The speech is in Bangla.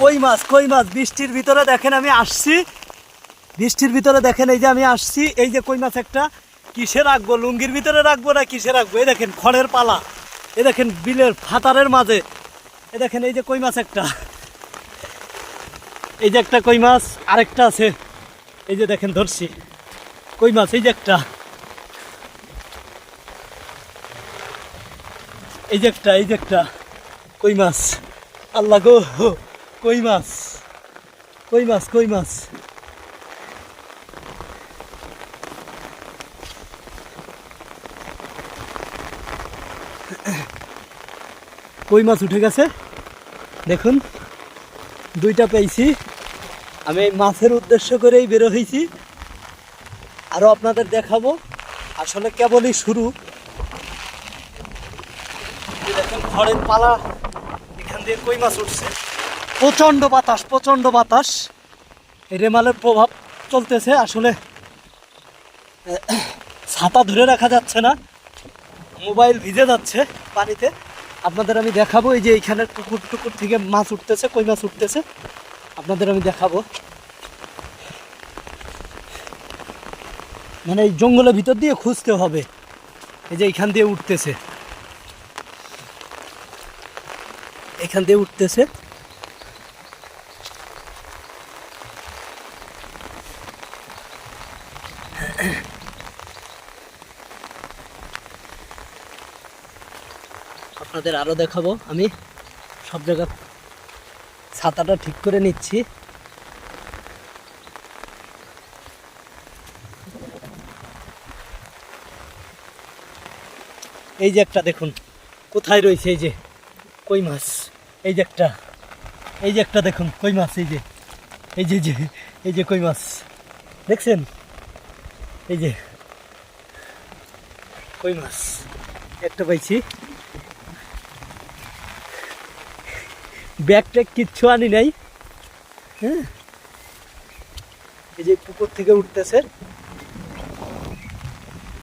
কই মাছ কই মাছ? বৃষ্টির ভিতরে দেখেন আমি আসছি। বৃষ্টির ভিতরে দেখেন এই যে আমি আসছি। এই যে কই মাছ একটা? কিসে রাখব লুঙ্গির ভিতরে রাখব না কিসে রাখব এই দেখেন, খড়ের পালা। এই দেখেন, বিলের ফাতারের মাঝে। এই দেখেন, এই যে কই মাছ একটা? এই যে একটা কই মাছ, আরেকটা আছে। এই যে দেখেন, ধরছি। কই মাছ? এই যে একটা। এই যে একটা, এই যে একটা। কই মাছ? আল্লাহ গো কই মাছ? কই মাছ কই মাছ? কই মাছ উঠে গেছে? দেখুন, দুইটা পেয়েছি। আমি মাছের উদ্দেশ্য করেই বেরো হয়েছি। আরও আপনাদের দেখাবো আসলে কেবলই শুরু। দেখেন খড়ের পালা, এখান দিয়ে কই মাছ উঠছে? প্রচণ্ড বাতাস প্রচণ্ড বাতাস। রেমালের প্রভাব চলতেছে, আসলে ছাতা ধরে রাখা যাচ্ছে না। মোবাইল ভিজে যাচ্ছে পানিতে। আপনাদের আমি দেখাবো, এই যে এইখানে টুকুর টুকুর থেকে মাছ উঠতেছে, কই মাছ উঠতেছে। আপনাদের আমি দেখাবো। মানে এই জঙ্গলের ভিতর দিয়ে খুঁজতে হবে। এই যে এইখান দিয়ে উঠতেছে। এখান দিয়ে উঠতেছে। আপনাদের আরও দেখাবো। আমি সব জায়গা ছাতাটা ঠিক করে নিচ্ছি। এই যে একটা দেখুন, কোথায় রয়েছে এই যে কই মাছ? এই যে একটা, এই যে একটা দেখুন, কই মাছ এই যে? এই যে যে, এই যে কই মাছ। দেখছেন? এই যে, কই মাছ? একটা পাইছি। ব্যাগ ট্যাগ কিচ্ছু আনি নাই। হ্যাঁ? এই যে পুকুর থেকে উঠতেছে।